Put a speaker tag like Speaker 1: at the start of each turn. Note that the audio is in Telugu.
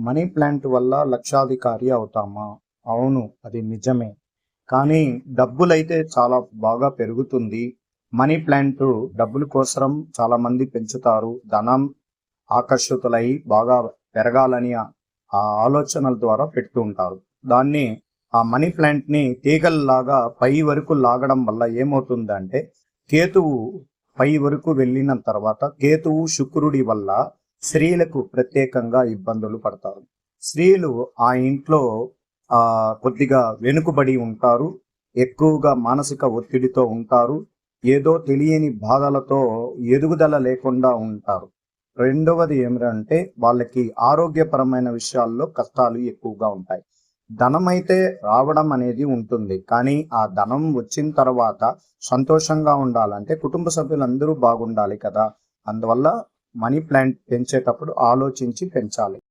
Speaker 1: మనీ ప్లాంట్ వల్ల లక్షాధికారి అవుతామా? అవును అది నిజమే. కానీ డబ్బులైతే చాలా బాగా పెరుగుతుంది. మనీ ప్లాంట్ డబ్బుల కోసం చాలా మంది పెంచుతారు. ధనం ఆకర్షితులై బాగా పెరగాలని ఆ- ఆలోచనల ద్వారా పెడుతూ ఉంటారు. దాన్ని ఆ మనీ ప్లాంట్ని తీగల్లాగా పై వరకు లాగడం వల్ల ఏమవుతుందంటే కేతువు పై వరకు వెళ్ళిన తర్వాత కేతువు శుక్రుడి వల్ల స్త్రీలకు ప్రత్యేకంగా ఇబ్బందులు పడతారు. స్త్రీలు ఆ ఇంట్లో కొద్దిగా వెనుకబడి ఉంటారు. ఎక్కువగా మానసిక ఒత్తిడితో ఉంటారు. ఏదో తెలియని బాధలతో ఎదుగుదల లేకుండా ఉంటారు. రెండవది ఏమిటంటే వాళ్ళకి ఆరోగ్యపరమైన విషయాల్లో కష్టాలు ఎక్కువగా ఉంటాయి. ధనం అయితే రావడం అనేది ఉంటుంది. కానీ ఆ ధనం వచ్చిన తర్వాత సంతోషంగా ఉండాలంటే కుటుంబ సభ్యులందరూ బాగుండాలి కదా. అందువల్ల మనీ ప్లాంట్ పెంచేటప్పుడు ఆలోచించి పెంచాలి.